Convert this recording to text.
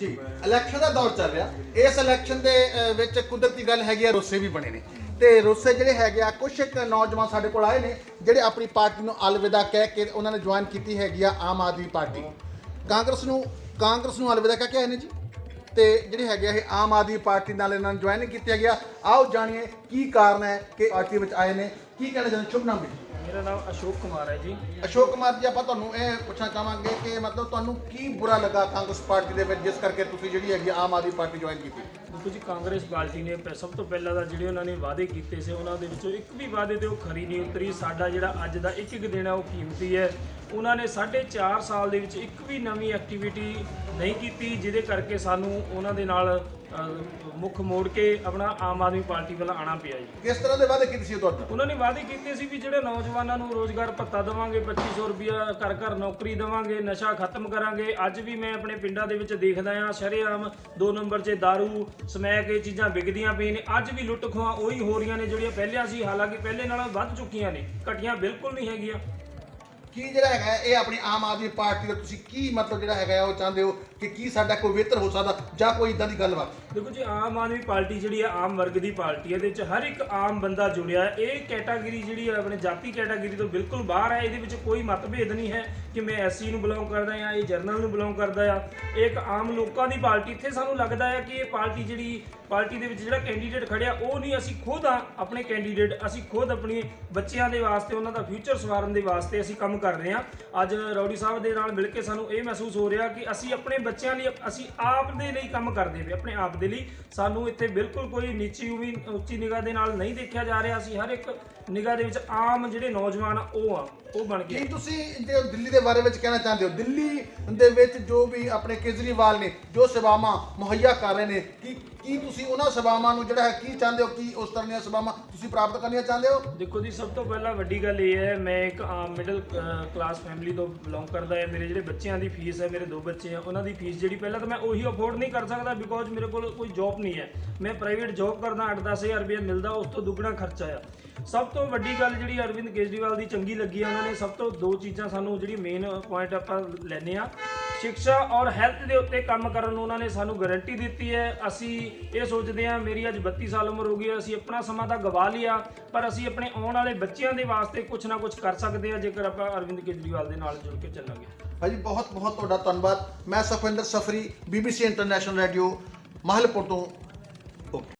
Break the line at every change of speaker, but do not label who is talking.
ਜੀ ਇਲੈਕਸ਼ਨ ਦਾ ਦੌਰ ਚੱਲ ਰਿਹਾ। ਇਸ ਇਲੈਕਸ਼ਨ ਦੇ ਅ, ਵਿੱਚ ਕੁਦਰਤੀ ਗੱਲ ਹੈਗੀ ਆ ਰੋਸੇ ਵੀ ਬਣੇ ਨੇ। ਤੇ ਰੋਸੇ ਜਿਹੜੇ ਹੈਗੇ ਆ ਕੁਝ ਇੱਕ ਨੌਜਵਾਨ ਸਾਡੇ ਕੋਲ ਆਏ ਨੇ ਜਿਹੜੇ ਆਪਣੀ ਪਾਰਟੀ ਨੂੰ ਅਲਵਿਦਾ ਕਹਿ ਕੇ ਉਹਨਾਂ ਨੇ ਜੁਆਇਨ ਕੀਤੀ ਹੈਗੀ ਆ ਆਮ ਆਦਮੀ ਪਾਰਟੀ। ਕਾਂਗਰਸ ਨੂੰ ਕਾਂਗਰਸ ਨੂੰ ਅਲਵਿਦਾ ਕਹਿ ਕੇ ਆਏ ਨੇ ਜੀ। ਤੇ ਜਿਹੜੇ ਹੈਗੇ ਆ ਇਹ ਆਮ ਆਦਮੀ ਪਾਰਟੀ ਨਾਲ ਇਹਨਾਂ ਨੂੰ ਜੁਆਇਨ ਕੀਤਾ ਗਿਆ। ਆਓ ਜਾਣੀਏ ਕੀ ਕਾਰਨ ਹੈ ਕਿ ਪਾਰਟੀ ਵਿੱਚ ਆਏ ਨੇ। ਕੀ ਕਹਿਣਾ ਚਾਹੁੰਦੇ ਸ਼ੁਭ ਨਾਮ ਜੀ।
ਮੇਰਾ ਨਾਮ ਅਸ਼ੋਕ ਕੁਮਾਰ ਹੈ ਜੀ।
ਅਸ਼ੋਕ ਕੁਮਾਰ ਜੀ ਆਪਾਂ ਤੁਹਾਨੂੰ ਇਹ ਪੁੱਛਣਾ ਚਾਹਾਂਗੇ ਕਿ ਮਤਲਬ ਤੁਹਾਨੂੰ ਕੀ ਬੁਰਾ ਲੱਗਾ ਕਾਂਗਰਸ ਪਾਰਟੀ ਦੇ ਵਿੱਚ ਜਿਸ ਕਰਕੇ ਤੁਸੀਂ ਜਿਹੜੀ ਹੈਗੀ ਆਮ ਆਦਮੀ ਪਾਰਟੀ ਜੁਆਇਨ ਕੀਤੀ?
ਦੇਖੋ ਜੀ ਕਾਂਗਰਸ ਪਾਰਟੀ ਨੇ ਸਭ ਤੋਂ ਪਹਿਲਾਂ ਤਾਂ ਜਿਹੜੇ ਉਹਨਾਂ ਨੇ ਵਾਅਦੇ ਕੀਤੇ ਸੀ ਉਹਨਾਂ ਦੇ ਵਿੱਚੋਂ ਇੱਕ ਵੀ ਵਾਅਦੇ ਤੇ ਉਹ ਖਰੀ ਨਹੀਂ ਉਤਰੀ। ਸਾਡਾ ਜਿਹੜਾ ਅੱਜ ਦਾ ਇੱਕ ਇੱਕ ਦਿਨ ਹੈ ਉਹ ਕੀਮਤੀ ਹੈ? ਉਹਨਾਂ ਨੇ 4.5 ਸਾਲ ਦੇ ਵਿੱਚ ਇੱਕ ਵੀ ਨਵੀਂ ਐਕਟੀਵਿਟੀ ਨਹੀਂ ਕੀਤੀ ਜਿਹਦੇ ਕਰਕੇ ਸਾਨੂੰ ਉਹਨਾਂ ਦੇ ਨਾਲ ਮੁੱਖ ਮੋੜ ਕੇ ਆਪਣਾ ਆਮ ਆਦਮੀ ਪਾਰਟੀ ਵੱਲ ਆਣਾ ਪਿਆ ਜੀ।
ਕਿਸ ਤਰ੍ਹਾਂ ਦੇ ਵਾਅਦੇ ਕੀਤੇ ਸੀ ਤੁਹਾਡੇ
ਉਹਨਾਂ ਨੇ ਵਾਅਦੇ ਕੀਤੇ ਸੀ ਵੀ ਜਿਹੜੇ ਨੌਜਵਾਨਾਂ ਨੂੰ ਰੋਜ਼ਗਾਰ ਭੱਤਾ ਦੇਵਾਂਗੇ 2500 ਰੁਪਿਆ ਘਰ ਘਰ ਨੌਕਰੀ ਦੇਵਾਂਗੇ ਨਸ਼ਾ ਖਤਮ ਕਰਾਂਗੇ ਅੱਜ ਵੀ ਮੈਂ ਆਪਣੇ ਪਿੰਡਾਂ ਦੇ ਵਿੱਚ ਦੇਖਦਾ ਆ ਸ਼ਰੇਆਮ ਦੋ ਨੰਬਰ 'ਚ दारू ਸਮੈਕ ਇਹ ਚੀਜ਼ਾਂ ਵਿਕਦੀਆਂ ਪਈਆਂ ਨੇ ਅੱਜ ਵੀ ਲੁੱਟ ਖੋਹਾਂ ਉਹੀ ਹੋ ਰਹੀਆਂ ਨੇ ਜਿਹੜੀਆਂ ਪਹਿਲਾਂ ਸੀ ਹਾਲਾਂਕਿ ਪਹਿਲੇ ਨਾਲੋਂ ਵੱਧ ਚੁੱਕੀਆਂ ਨੇ ਘਟੀਆਂ ਬਿਲਕੁਲ ਨਹੀਂ ਹੈਗੀਆਂ।
ਕੀ ਜਿਹੜਾ ਹੈਗਾ ਇਹ ਆਪਣੀ ਆਮ ਆਦਮੀ ਪਾਰਟੀ ਦਾ ਤੁਸੀਂ ਕੀ ਮਤਲਬ ਜਿਹੜਾ ਹੈਗਾ ਉਹ ਚਾਹੁੰਦੇ ਹੋ ਕਿ ਕੀ ਸਾਡਾ ਕੋਈ ਬਿਹਤਰ ਹੋ ਸਕਦਾ ਜਾਂ ਕੋਈ ਇਦਾਂ ਦੀ ਗੱਲਬਾਤ?
ਦੇਖੋ ਜੀ, ਆਮ ਆਦਮੀ ਪਾਰਟੀ ਜਿਹੜੀ ਹੈ, ਆਮ ਵਰਗ ਦੀ ਪਾਰਟੀ ਹੈ, ਇਹਦੇ ਵਿੱਚ ਹਰ ਇੱਕ ਆਮ ਬੰਦਾ ਜੁੜਿਆ ਹੈ। ਇਹ ਕੈਟਾਗਰੀ ਜਿਹੜੀ ਹੈ, ਆਪਣੇ ਜਾਤੀ ਕੈਟਾਗਰੀ ਤੋਂ ਬਿਲਕੁਲ ਬਾਹਰ ਹੈ। ਇਹਦੇ ਵਿੱਚ ਕੋਈ ਮਤਭੇਦ ਨਹੀਂ ਹੈ ਕਿ ਮੈਂ ਐਸਸੀ ਨੂੰ ਬਿਲੋਂਗ ਕਰਦਾ ਜਾਂ ਇਹ ਜਰਨਲ ਨੂੰ ਬਿਲੋਂਗ ਕਰਦਾ ਆ ਇਹ ਇੱਕ ਆਮ ਲੋਕਾਂ ਦੀ ਪਾਰਟੀ। ਇੱਥੇ ਸਾਨੂੰ ਲੱਗਦਾ ਹੈ ਕਿ ਇਹ ਪਾਰਟੀ ਜਿਹੜੀ, ਪਾਰਟੀ ਦੇ ਵਿੱਚ ਜਿਹੜਾ ਕੈਂਡੀਡੇਟ ਖੜਿਆ, ਉਹ ਨਹੀਂ, ਅਸੀਂ ਖੁਦ ਆ, ਆਪਣੇ ਕੈਂਡੀਡੇਟ ਅਸੀਂ ਖੁਦ ਆਪਣੇ ਬੱਚਿਆਂ ਦੇ ਵਾਸਤੇ, ਉਹਨਾਂ ਦਾ ਫਿਊਚਰ ਸਵਾਰਨ ਦੇ ਵਾਸਤੇ ਅਸੀਂ ਕੰਮ ਕਰ ਰਹੇ ਹਾਂ। ਅੱਜ ਰੌਡੀ ਸਾਹਿਬ ਦੇ ਨਾਲ ਮਿਲ ਕੇ ਸਾਨੂੰ ਇਹ ਮਹਿਸੂਸ ਹੋ ਰਿਹਾ ਕਿ ਅਸੀਂ ਆਪਣੇ ਬੱਚਿਆਂ ਲਈ, ਅਸੀਂ ਆਪ ਦੇ ਲਈ ਕੰਮ ਕਰਦੇ ਪਏ ਆਪਣੇ ਆਪ ਦੇ ਲਈ। ਸਾਨੂੰ ਇੱਥੇ ਬਿਲਕੁਲ ਕੋਈ ਨੀਚੀ ਉਮੀ ਉੱਚੀ ਨਿਗਾਹ ਦੇ ਨਾਲ ਨਹੀਂ ਦੇਖਿਆ ਜਾ ਰਿਹਾ। ਅਸੀਂ ਹਰ ਇੱਕ ਨਿਗਾਹ ਦੇ ਵਿੱਚ ਆਮ ਜਿਹੜੇ ਨੌਜਵਾਨ ਆ, ਉਹ ਆ। ਉਹ ਬਣ
ਕੀ
ਗਏ
ਤੁਸੀਂ ਜੇ ਦਿੱਲੀ ਦੇ ਬਾਰੇ ਵਿੱਚ ਕਹਿਣਾ ਚਾਹੁੰਦੇ ਹੋ? ਦਿੱਲੀ ਦੇ ਵਿੱਚ ਜੋ ਵੀ ਆਪਣੇ ਕੇਜਰੀਵਾਲ ਨੇ ਜੋ ਸੇਵਾਵਾਂ ਮੁਹੱਈਆ ਕਰ ਰਹੇ ਨੇ ਕੀ ਕੀ ਤੁਸੀਂ ਉਹਨਾਂ ਸੇਵਾਵਾਂ ਨੂੰ ਜਿਹੜਾ ਹੈ ਕੀ ਚਾਹੁੰਦੇ ਹੋ? ਕੀ ਉਸ ਤਰ੍ਹਾਂ ਦੀਆਂ ਸੇਵਾਵਾਂ ਤੁਸੀਂ ਪ੍ਰਾਪਤ ਕਰਨੀਆਂ ਚਾਹੁੰਦੇ ਹੋ?
ਦੇਖੋ ਜੀ ਸਭ ਤੋਂ ਪਹਿਲਾਂ ਵੱਡੀ ਗੱਲ ਇਹ ਹੈ ਮੈਂ ਇੱਕ ਆਮ ਮਿਡਲ ਕਲਾਸ ਫੈਮਿਲੀ ਤੋਂ ਬਿਲੋਂਗ ਕਰਦਾ ਹਾਂ। ਮੇਰੇ ਜਿਹੜੇ ਬੱਚਿਆਂ ਦੀ ਫੀਸ ਹੈ ਮੇਰੇ ਦੋ ਬੱਚੇ ਆ ਉਹਨਾਂ ਦੀ ਫੀਸ ਜਿਹੜੀ ਪਹਿਲਾਂ ਤਾਂ ਮੈਂ ਉਹੀ ਅਫੋਰਡ ਨਹੀਂ ਕਰ ਸਕਦਾ ਬਿਕੋਜ਼ ਮੇਰੇ ਕੋਲ ਕੋਈ ਜੌਬ ਨਹੀਂ ਹੈ। ਮੈਂ ਪ੍ਰਾਈਵੇਟ ਜੌਬ ਕਰਦਾ 8-10000 ਰੁਪਏ ਮਿਲਦਾ ਉਸ ਤੋਂ ਦੁੱਗਣਾ ਖਰਚਾ ਆ। ਸਭ ਤੋਂ ਵੱਡੀ ਗੱਲ ਜਿਹੜੀ ਅਰਵਿੰਦ ਕੇਜਰੀਵਾਲ ਦੀ ਚੰਗੀ ਲੱਗੀ ਆ, ਉਹਨਾਂ ਨੇ ਸਭ ਤੋਂ ਦੋ ਚੀਜ਼ਾਂ ਸਾਨੂੰ ਜਿਹੜੀ ਮੇਨ ਪੁਆਇੰਟ ਆਪਾਂ ਲੈਨੇ ਆ। ਸਿੱਖਿਆ ਔਰ ਹੈਲਥ ਦੇ ਉੱਤੇ ਕੰਮ ਕਰਨ ਨੂੰ ਉਹਨਾਂ ਨੇ ਸਾਨੂੰ ਗਾਰੰਟੀ ਦਿੱਤੀ ਹੈ। ਅਸੀਂ ਇਹ ਸੋਚਦੇ ਹਾਂ, ਮੇਰੀ ਅੱਜ 32 ਸਾਲ ਉਮਰ ਹੋ ਗਈ ਹੈ, ਅਸੀਂ ਆਪਣਾ ਸਮਾਂ ਤਾਂ ਗਵਾ ਲਿਆ, ਪਰ ਅਸੀਂ ਆਪਣੇ ਆਉਣ ਵਾਲੇ ਬੱਚਿਆਂ ਦੇ ਵਾਸਤੇ ਕੁਝ ਨਾ ਕੁਝ ਕਰ ਸਕਦੇ ਹਾਂ, ਜੇਕਰ ਆਪਾਂ ਅਰਵਿੰਦ ਕੇਜਰੀਵਾਲ ਦੇ ਨਾਲ ਜੁੜ ਕੇ ਚੱਲਾਂਗੇ।
ਭਾਜੀ, ਬਹੁਤ ਬਹੁਤ ਤੁਹਾਡਾ ਧੰਨਵਾਦ। ਮੈਂ Sukhwinder Safri BBC International radio Mahalpur ਤੋਂ। ਓਕੇ।